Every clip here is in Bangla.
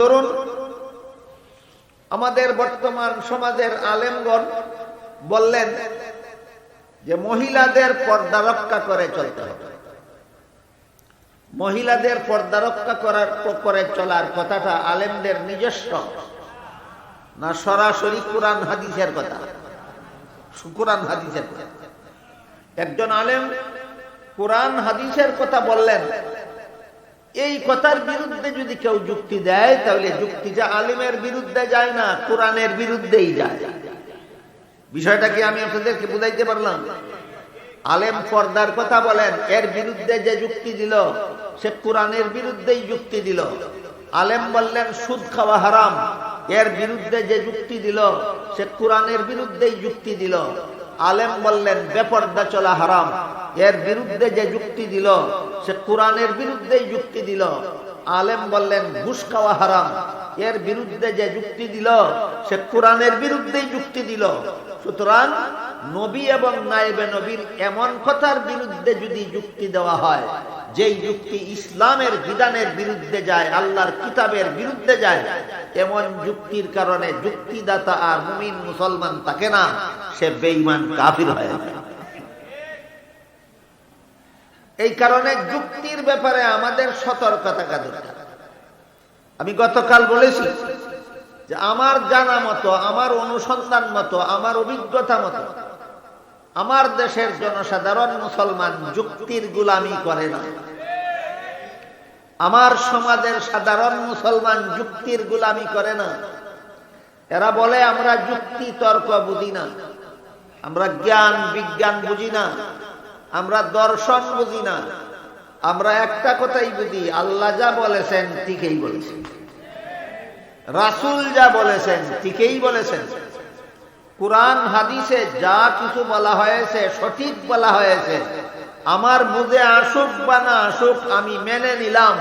ধরুন আমাদের বর্তমান সমাজের আলেমগণ বললেন যে মহিলাদের পর্দা রক্ষা করে চলতে হবে। মহিলাদের পর্দা রক্ষা করার করে চলার কথাটা আলেমদের নিজস্ব, না সরাসরি কোরআন হাদিসের কথা? কোরআন হাদিসের কথা। একজন আলেম কোরআন হাদিসের কথা বললেন এই কথার বিরুদ্ধে যদি কেউ যুক্তি দেয়, তাহলে যুক্তিটা আলিমের বিরুদ্ধে যায় না, কোরআনের বিরুদ্ধেই যায়। বিষয়টা কি আমি আপনাদেরকে বুঝাইতে পারলাম? আলেম পর্দার কথা বলেন, এর বিরুদ্ধে যে যুক্তি দিল, সে কোরআনের বিরুদ্ধেই যুক্তি দিল। আলেম বললেন, সুদ খাওয়া হারাম। এর বিরুদ্ধে যে যুক্তি দিল, সে কোরআনের বিরুদ্ধেই যুক্তি দিল। আলেম বললেন, বেপর্দা চলা হারাম। এর বিরুদ্ধে যে যুক্তি দিল, সে কোরআনের বিরুদ্ধেই যুক্তি দিল। আলেম বললেন, ঘুষ খাওয়া হারাম। এর বিরুদ্ধে যে যুক্তি দিল, সে কোরআনের বিরুদ্ধেই যুক্তি দিল। সুতরাং নবী এবং নায়েবে নবীর এমন কথার বিরুদ্ধে যদি যুক্তি দেওয়া হয় যেই যুক্তি ইসলামের বিধানের বিরুদ্ধে যায়, আল্লাহর কিতাবের বিরুদ্ধে যায় এমন যুক্তির কারণে যুক্তিদাতা আর মুমিন মুসলমান থাকে না, সে বেঈমান কাফির হয়ে যায়। এই কারণে যুক্তির ব্যাপারে আমাদের সতর্কতা দরকার। আমি গতকাল বলেছি যে আমার জানা মতো, আমার অনুসন্ধান মতো, আমার অভিজ্ঞতা মতো আমার দেশের জনসাধারণ মুসলমান, যুক্তির গুলামি করে না। আমার সমাজের সাধারণ মুসলমান যুক্তির গুলামি করে না। এরা বলে, আমরা যুক্তি, তর্ক বুঝি না। আমরা জ্ঞান, বিজ্ঞান বুঝি না। আমরা দর্শন বুঝি না। আমরা একটা কথাই বুঝি, আল্লাহ যা বলেছেন ঠিকই বলেছেন। রাসুল যা বলেছেন ঠিকই বলেছেন। কোরআন, হাদিসে যা কিছু বলা হয়েছে, সঠিক বলা হয়েছে, আমার বুঝে আসুক বা না আসুক, আমি মেনে নিলাম।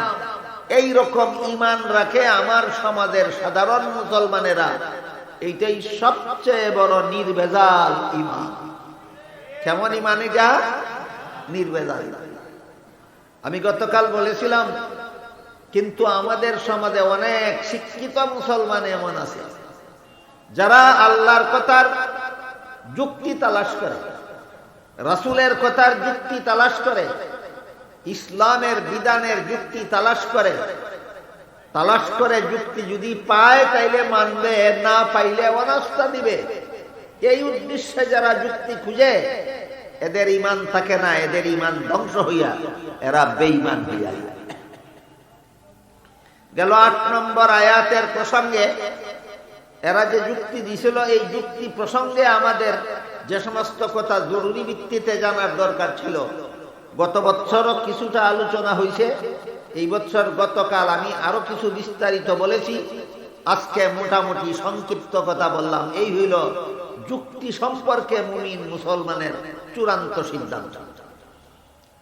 এই রকম ইমান রাখে আমার সমাজের সাধারণ মুসলমানেরা। এইটাই সবচেয়ে বড় নির্বেজাল ইমান কেমন ইমান এটা? নির্বেজাল আমি গতকাল বলেছিলাম, কিন্তু আমাদের সমাজে অনেক শিক্ষিত মুসলমান এমন আছে। যারা আল্লাহর কথার যুক্তি তালাশ করে, রাসুলের কথার যুক্তি তালাশ করে, ইসলামের বিধানের যুক্তি তালাশ করে তালাশ করে যুক্তি যদি পায় তাইলে মানবে, না পাইলে অনাস্থা দিবে। এই উদ্দেশ্যে যারা যুক্তি খুঁজে, এদের ইমান থাকে না, এদের ইমান ধ্বংস হইয়া এরা বেঈমান হইয়া গেল আট নম্বর আয়াতের প্রসঙ্গে এরা যে যুক্তি দিছিল, এই যুক্তি প্রসঙ্গে আমাদের যে সমস্ত কথা জরুরি ভিত্তিতে জানার দরকার ছিল। গত বছরও কিছুটা আলোচনা হয়েছে এই বছর গতকাল আমি আরও কিছু বিস্তারিত বলেছি। আজকে মোটামুটি সংক্ষিপ্ত কথা বললাম। এই হইল যুক্তি সম্পর্কে মুমিন মুসলমানের চূড়ান্ত সিদ্ধান্ত।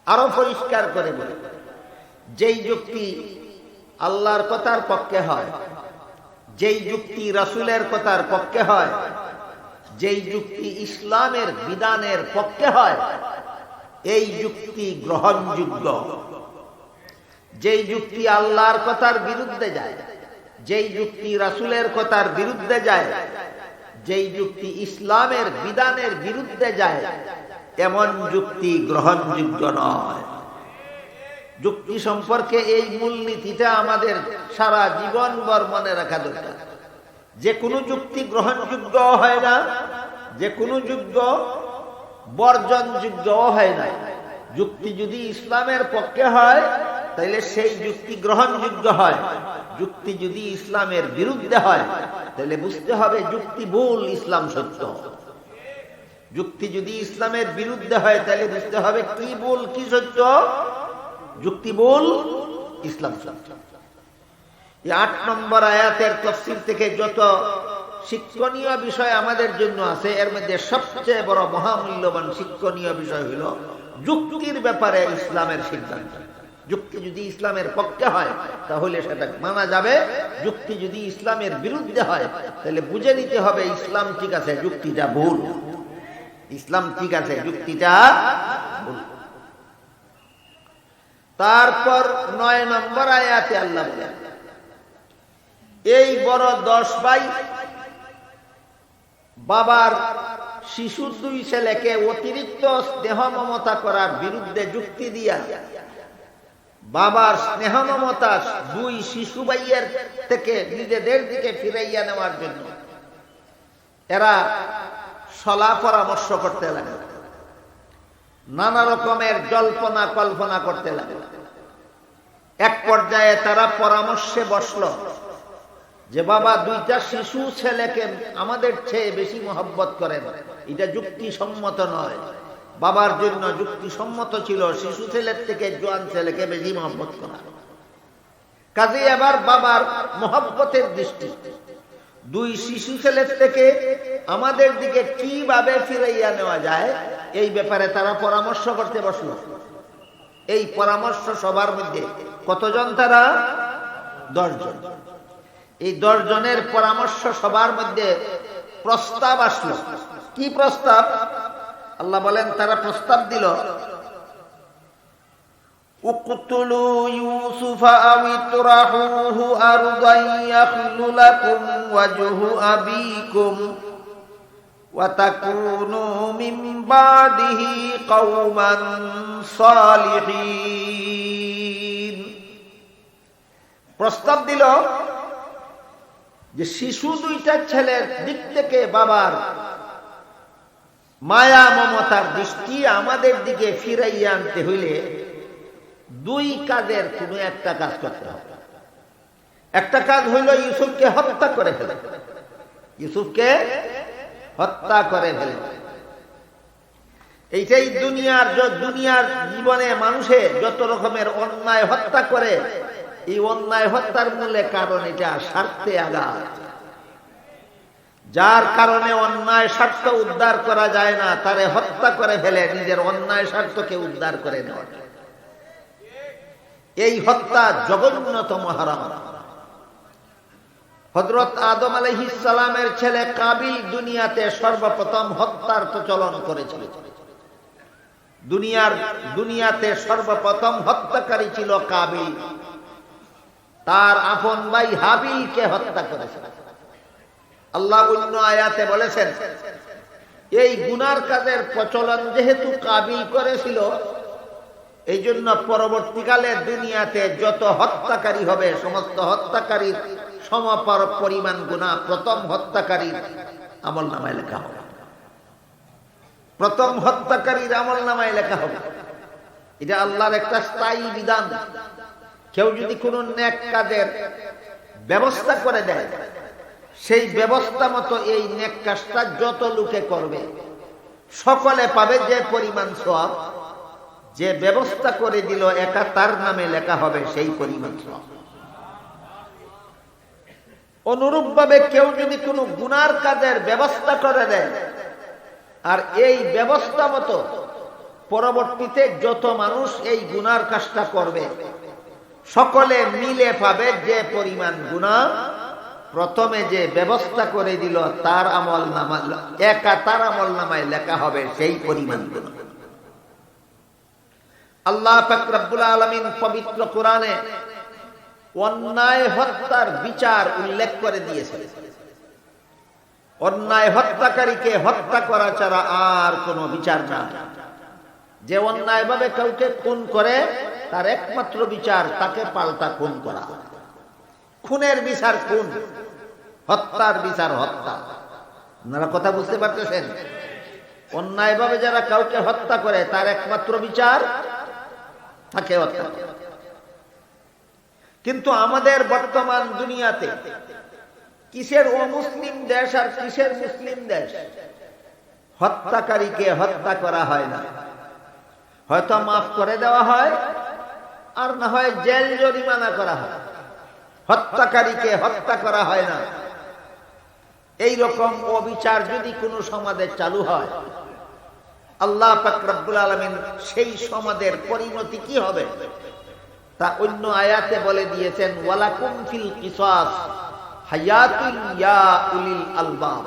আরও পরিষ্কার করে বলে, যেই যুক্তি আল্লাহর কথার পক্ষে হয় যেই যুক্তি রাসুলের কথার পক্ষে হয়, যেই যুক্তি ইসলামের বিধানের পক্ষে হয়, এই যুক্তি গ্রহণযোগ্য। যেই যুক্তি আল্লাহর কথার বিরুদ্ধে যায়, যেই যুক্তি রাসুলের কথার বিরুদ্ধে যায়, যেই যুক্তি ইসলামের বিধানের বিরুদ্ধে যায়, এমন যুক্তি গ্রহণযোগ্য নয়। যুক্তি সম্পর্কে এই মূলনীতিটা আমাদের সারা জীবন বর মনে রাখা দরকার। যে কোনো যুক্তি গ্রহণযোগ্য হয় না, যে কোনো যোগ্য বর্জনযোগ্য হয় না। যুক্তি যদি ইসলামের পক্ষে হয় তাহলে সেই যুক্তি গ্রহণযোগ্য হয়। যুক্তি যদি ইসলামের বিরুদ্ধে হয় তাহলে বুঝতে হবে যুক্তি ভুল, ইসলাম সত্য। যুক্তি যদি ইসলামের বিরুদ্ধে হয় তাহলে বুঝতে হবে কি ভুল, কি সত্য। যুক্তি ভুল ইসলাম। এই আট নম্বর আয়াতের তফসিল থেকে যত শিক্ষণীয় বিষয় আমাদের জন্য আছে, এর মধ্যে সবচেয়ে বড় মহামূল্যবান শিক্ষণীয় বিষয় হলো যুক্তির ব্যাপারে ইসলামের সিদ্ধান্ত। যুক্তি যদি ইসলামের পক্ষে হয়, তাহলে সেটা মানা যাবে। যুক্তি যদি ইসলামের বিরুদ্ধে হয়, তাহলে বুঝে নিতে হবে ইসলাম ঠিক আছে, যুক্তিটা ভুল। ইসলাম ঠিক আছে, যুক্তিটা তারপর নয় নম্বর আয়াতে আল্লাহ এই বড় দশ ভাই বাবার শিশু দুই ছেলেকে অতিরিক্ত স্নেহ মমতা করার বিরুদ্ধে যুক্তি দিয়া বাবার স্নেহ মমতা দুই শিশু ভাইয়ের থেকে নিজেদের দিকে ফিরাইয়া নেওয়ার জন্য এরা সলা পরামর্শ করতে লাগে নানা রকমের জল্পনা কল্পনা করতে লাগে এক পর্যায়ে তারা পরামর্শে বসল যে, বাবা, দুইটা শিশু ছেলেকে আমাদের চেয়ে বেশি মহব্বত করেন এটা যুক্তিসম্মত নয়। বাবার জন্য যুক্তিসম্মত ছিল শিশু ছেলের থেকে জোয়ান ছেলেকে বেশি মহব্বত করা। কাজে এবার বাবার মহব্বতের দৃষ্টি। দুই শিশু ছেলের থেকে আমাদের দিকে কীভাবে ফিরাইয়া নেওয়া যায় এই ব্যাপারে তারা পরামর্শ করতে বসল এই পরামর্শ সবার মধ্যে কতজন তারা দশজন এই দশজনের পরামর্শ সবার মধ্যে প্রস্তাব আসলো কি প্রস্তাব আল্লাহ বলেন তারা প্রস্তাব দিল اقتلوا يوسف أو اطرحوه أرضا يخل لكم وجه أبيكم وتكونوا من بعده قوما صالحين প্রস্তাব দিল যে শিশু দুইটা ছেলের দিক থেকে বাবার মায়া মমতার দৃষ্টি আমাদের দিকে ফিরাইয়া আনতে হইলে দুই কাজের কোনো একটা কাজ করতে হবে একটা কাজ হইল ইউসুফকে হত্যা করে ফেলে ইউসুফকে হত্যা করে ফেলে। এইটাই দুনিয়ার দুনিয়ার জীবনে মানুষে যত রকমের অন্যায় হত্যা করে, এই অন্যায় হত্যার মূলে কারণ এটা স্বার্থে আঘাত। যার কারণে অন্যায় স্বার্থ উদ্ধার করা যায় না, তারে হত্যা করে ফেলে, নিজের অন্যায় স্বার্থকে উদ্ধার করে নেওয়া। এই হত্যা জঘন্যতম হারাম। হজরত আদম আলহিসালামের ছেলে কাবিল দুনিয়াতে সর্বপ্রথম হত্যার প্রচলন করেছিল। দুনিয়ার, দুনিয়াতে সর্বপ্রথম হত্যাকারী ছিল কাবিল। তার আপন ভাই হাবিলকে হত্যা করেছে। আল্লাহ অন্য আয়াতে বলেছেন, এই গুনার কাজের প্রচলন যেহেতু কাবিল করেছিল এই জন্য পরবর্তীকালে দুনিয়াতে যত হত্যাকারী হবে, সমস্ত হত্যাকারীর সমপর পরিমাণ গুণা প্রথম হত্যাকারীর আমল নামায় লেখা হবে। প্রথম হত্যাকারীর আমল নামায় লেখা হবে। এটা আল্লাহর একটা স্থায়ী বিধান। কেউ যদি কোনো ন্যাক কাজের ব্যবস্থা করে দেয়, সেই ব্যবস্থা মতো এই নেক কাজটা যত লোকে করবে, সকলে পাবে যে পরিমাণ সব যে ব্যবস্থা করে দিল, একা তার নামে লেখা হবে সেই পরিমাণ সব অনুরূপ ভাবে কেউ যদি কোনো গুনার কাজের ব্যবস্থা করে দেয়, আর এই ব্যবস্থা মতো পরবর্তীতে যত মানুষ এই গুনার কাজটা করবে, সকলে মিলে পাবে যে পরিমাণ গুণা প্রথমে যে ব্যবস্থা করে দিল, তার আমল নামা, একা তার আমল নামায় লেখা হবে সেই পরিমাণ গুণা আল্লাহ ফকরাবুল আলমিন পবিত্র কোরআনে অন্যায় হত্যার বিচার উল্লেখ করে দিয়েছে। অন্যায় হত্যাকারীকে হত্যা করা ছাড়া আর কোনো বিচার না। যে অন্যায় ভাবে কাউকে খুন করে, তার একমাত্র বিচার তাকে পাল্টা খুন করা। খুনের বিচার খুন, হত্যার বিচার হত্যা। আপনারা কথা বুঝতে পারতেছেন? অন্যায় ভাবে যারা কাউকে হত্যা করে, তার একমাত্র বিচার তাকে হত্যা কিন্তু আমাদের বর্তমান দুনিয়াতে কিসের অমুসলিম দেশ আর কিসের মুসলিম দেশ? হত্যাকারীকে হত্যা করা হয় না। হয়তো মাফ করে দেওয়া হয়, আর না হয় জেল জরিমানা করা হয়। হত্যাকারীকে হত্যা করা হয় না। এই রকম অবিচার যদি কোনো সমাজে চালু হয়, আল্লাহ ফাকরাবুল আলমিন সেই সমাজের পরিণতি কি হবে? তা অন্য আয়াতে বলে দিয়েছেন, ওয়ালাকুম ফিল কিসাস হায়াতুল ইয়া উলিল আলবাব।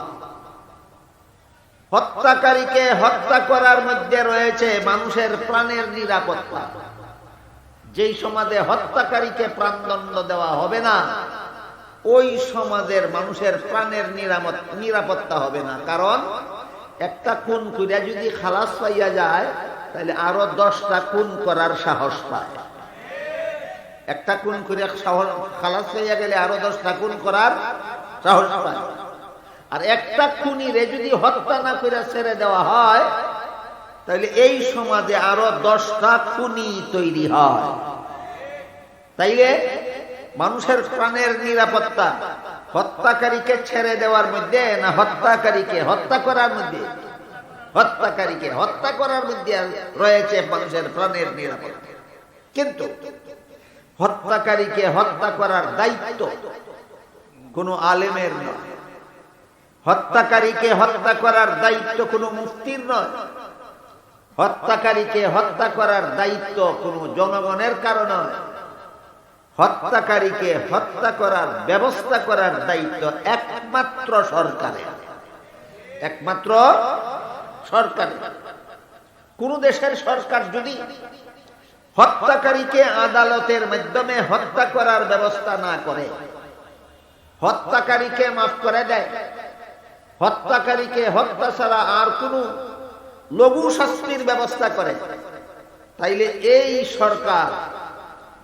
হত্যাকারীকে হত্যা করার মধ্যে রয়েছে মানুষের প্রাণের নিরাপত্তা। যেই সমাজে হত্যাকারীকে প্রাণদণ্ড দেওয়া হবে না, ওই সমাজের মানুষের প্রাণের নিরাপত্তা হবে না। কারণ একটা খুন করিয়া যদি খালাস পাইয়া যায় তাহলে আরও দশটা খুন করার সাহস পায়। একটা খুন করিয়া সাহস খালাস পাইয়া গেলে আরও দশটা খুন করার সাহস পায়। আর একটা খুনিরে যদি হত্যা না করে ছেড়ে দেওয়া হয় তাহলে এই সমাজে আরও দশটা খুনি তৈরি হয়। তাইলে মানুষের প্রাণের নিরাপত্তা, হত্যাকারীকে ছেড়ে দেওয়ার মধ্যে না হত্যাকারীকে হত্যা করার মধ্যে? হত্যাকারীকে হত্যা করার মধ্যে রয়েছে মানুষের প্রাণের নিরাপত্তা। কিন্তু হত্যাকারীকে হত্যা করার দায়িত্ব কোনো আলেমের নয়। হত্যাকারীকে হত্যা করার দায়িত্ব কোনো মুফতির নয়। হত্যাকারীকে হত্যা করার দায়িত্ব কোনো জনগণের কারণ হত্যাকারীকে হত্যা করার ব্যবস্থা করার দায়িত্ব একমাত্র সরকারের। একমাত্র সরকার কোন দেশের সরকার যদি হত্যাকারীকে আদালতের মাধ্যমে হত্যা করার ব্যবস্থা না করে। হত্যাকারীকে মাফ করে দেয়। হত্যাকারীকে হত্যা ছাড়া আর কোন লঘু শাস্তির ব্যবস্থা করে। তাইলে এই সরকার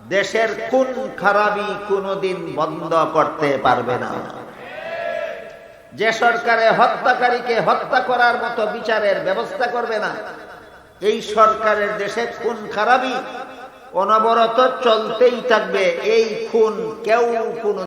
দেশের কোন খারাপই কোনোদিন বন্ধ করতে পারবে না। যে সরকারে হত্যাকারীকে হত্যা করার মতো বিচারের ব্যবস্থা করবে না এই সরকারের দেশে খুন খারাপই। অনবরত চলতেই থাকবে। এই খুন কেউ কোন